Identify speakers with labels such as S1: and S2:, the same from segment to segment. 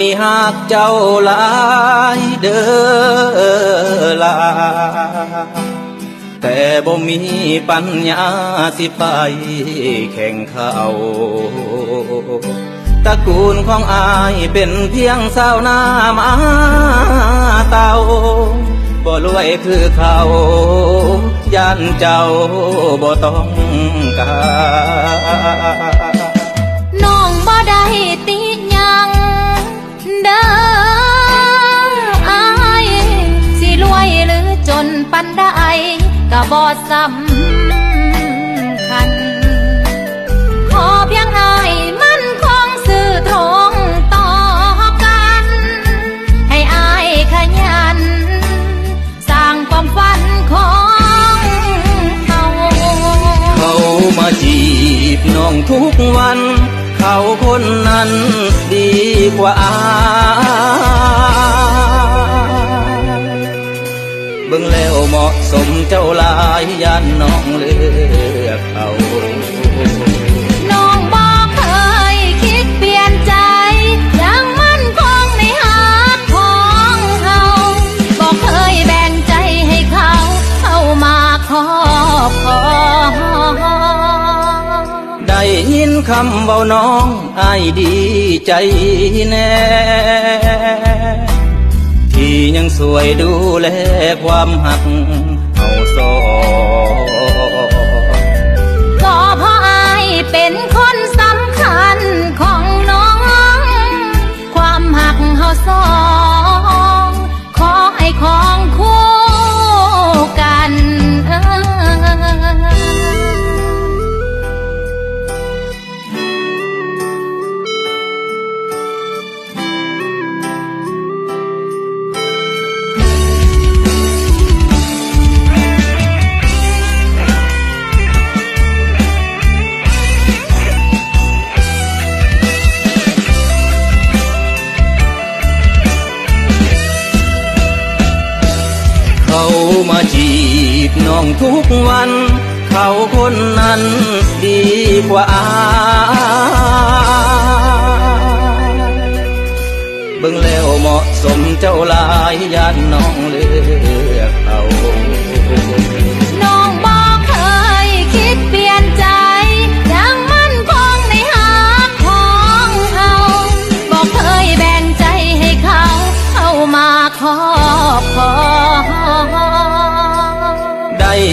S1: นี่หากเจ้าลายเด้อลา แต่บ่มีปัญญาสิไปแข่งเขาตระกูลของอายเป็นเพียงสาวนามาเตาบ่รวยคือเขาย่านเจ้าบ่ต้องการ
S2: ปันได้ก็บ่สำคัญ ขอเพียงอายมันคงสื่อทงต่อกัน ให้อายขยัน สร้างความฝันของเขา
S1: เขามาจีบน้องทุกวัน เขาคนนั้นดีกว่าอา บิ่งแล้วเหมาะสมเจ้าลายยันน้องเลือกเขา
S2: น้องบอกเคยคิดเปลี่ยนใจยังมั่นคงในหากของเขาบอกเคยแบ่งใจให้เขาเข้ามาครอบครอง
S1: ได้ยินคำเบาน้องอายดีใจแน่ที่ ยังสวยดูแลความหักเอาสอ
S2: ก็เพราะอายเป็นคนสำคัญของน้อง ความหักเฮาสอ
S1: มาจีบน้องทุกวัน เขาคนนั้นดีกว่าอาเบิ่งแล้วเหมาะสมเจ้าลายยาน
S2: น้องเลือกเขา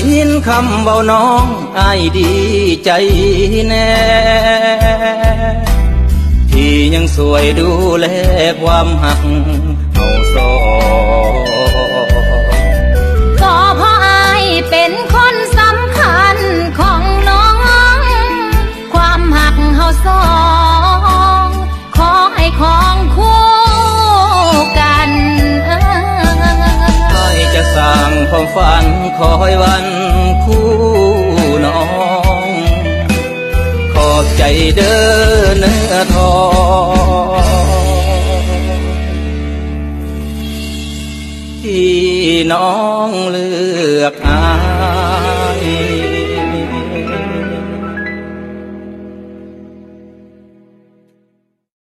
S1: ยินคำเบาน้องอายดีใจแน่ที่ยังสวยดูแลความหักเอาสอง
S2: ความ
S1: ฝันคอยวันคู่น้อง ขอบใจเด้อเนื้อทองที่น้องเลือกอา